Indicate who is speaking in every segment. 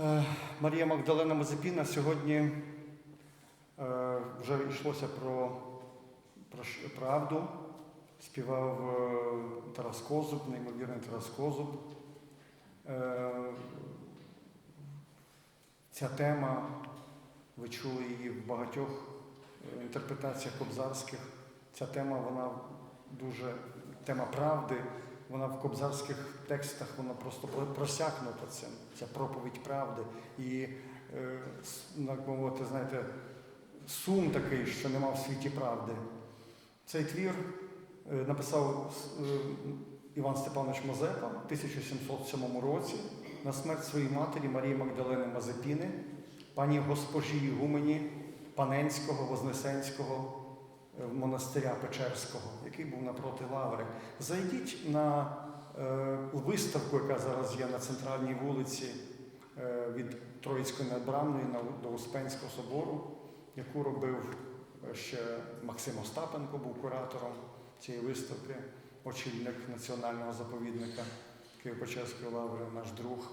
Speaker 1: Е, Марія Магдалена Мазепіна сьогодні е, вже йшлося про, про правду. Співав е, Тарас Козуб, неймовірний Тарас Козуб. Ця тема, ви чули її в багатьох інтерпретаціях кобзарських. Ця тема, вона дуже тема правди, вона в кобзарських текстах вона просто просякнута цим. Ця проповідь правди. І, е, ну, як мовити, знаєте, сум такий, що нема в світі правди. Цей твір е, написав е, Іван Степанович Мазепа в 1707 році на смерть своєї матері Марії Магдалени Мазепіни, пані госпожі Ігумені Паненського, Вознесенського монастиря Печерського, який був напроти Лаври. Зайдіть на е, виставку, яка зараз є на центральній вулиці е, від Троїцької надбранної на- до Успенського собору, яку робив е, ще Максим Остапенко, був куратором цієї виставки, очільник національного заповідника Києво-Печерської лаври, наш друг.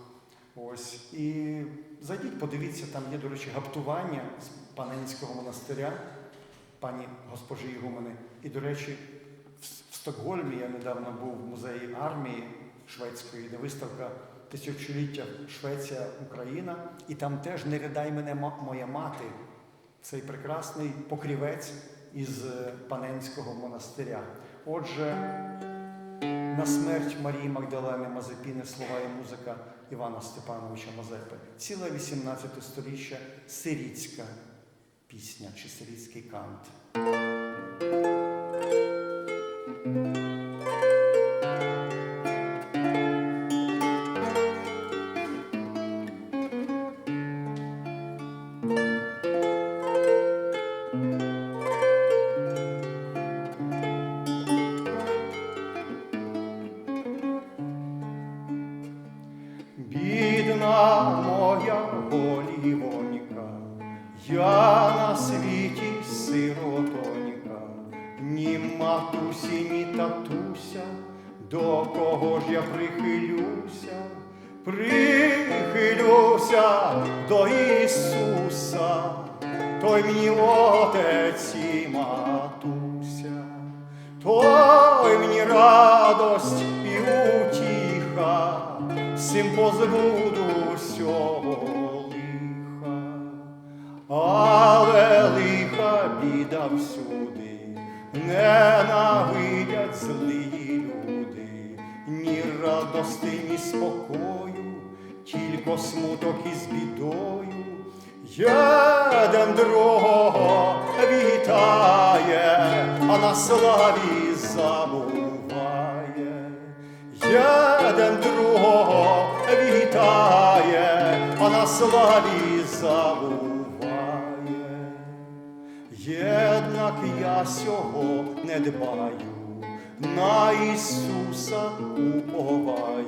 Speaker 1: Ось. І зайдіть, подивіться, там є, до речі, гаптування з Паненського монастиря, пані госпожі Ігумени. І, до речі, в Стокгольмі я недавно був в музеї армії шведської, де виставка тисячоліття Швеція, Україна, і там теж не ридай мене моя мати. Цей прекрасний покрівець із е, Паненського монастиря. Отже, на смерть Марії Магдалени Мазепіни слова і музика Івана Степановича Мазепи. Ціле 18 сторіччя сирітська пісня чи сирійський кант. Сиротонька, ні матусі, ні татуся, до кого ж я прихилюся, прихилюся до Ісуса, той мені отець і матуся, той мені радость і утіха, всім позбуду всього ненавидять злі люди, ні радости, ні спокою, тільки смуток із бідою. Єден другого вітає, а на славі забуває. Єден другого вітає, а на славі забуває. Єднак я сього не дбаю, на Ісуса уповаю.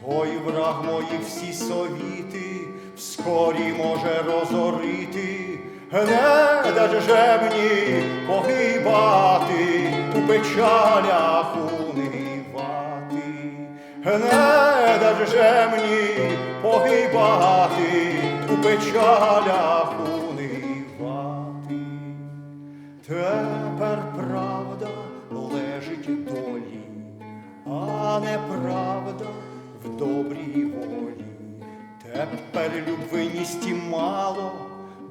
Speaker 1: Той враг мої всі совіти вскорі може розорити, не даж же мені погибати, у печалях унивати, не же мені погибати, у печалях Тепер правда лежить долі, а неправда в добрій волі. Тепер любвиністі мало,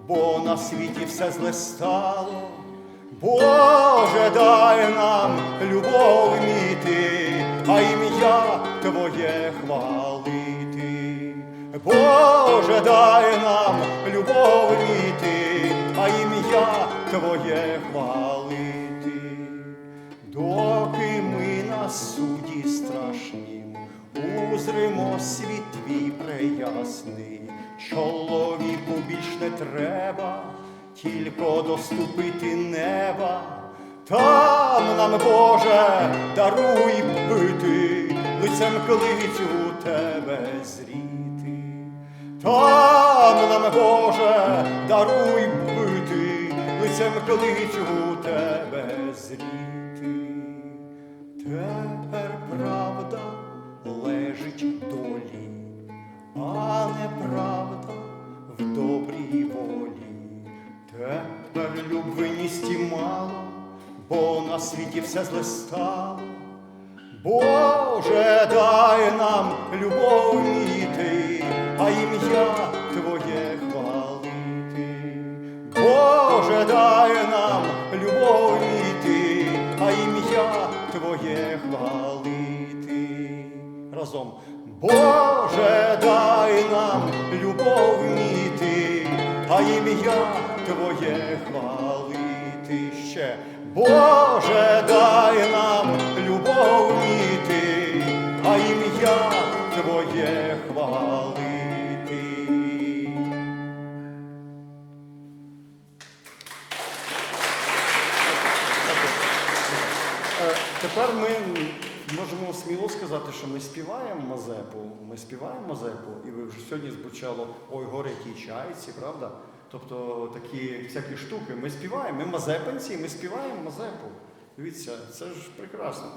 Speaker 1: бо на світі все зле стало. Боже, дай нам любов вміти, а ім'я Твоє хвалити. Боже, дай нам любов ім'я Твоє хвалити. Доки ми на суді страшнім, узримо світ твій преясний, чоловіку більш не треба, тільки доступити неба. Там нам, Боже, даруй бити, лицем к лицю тебе зріти. Там нам, Боже, даруй бити, місяцем колись тебе зріти, тепер правда лежить в долі, а неправда
Speaker 2: в добрій волі. Тепер любвиністі мало, бо на світі все зле стало. Боже. Твоє хвалити. Разом. Боже, дай нам любов міти, а ім'я Твоє хвалити ще. Боже, дай
Speaker 1: Тепер ми можемо сміло сказати, що ми співаємо Мазепу. Ми співаємо Мазепу, і ви вже сьогодні звучало Ой, горе якій чайці, правда? Тобто такі всякі штуки. Ми співаємо, ми мазепинці, ми співаємо Мазепу. Дивіться, це ж прекрасно.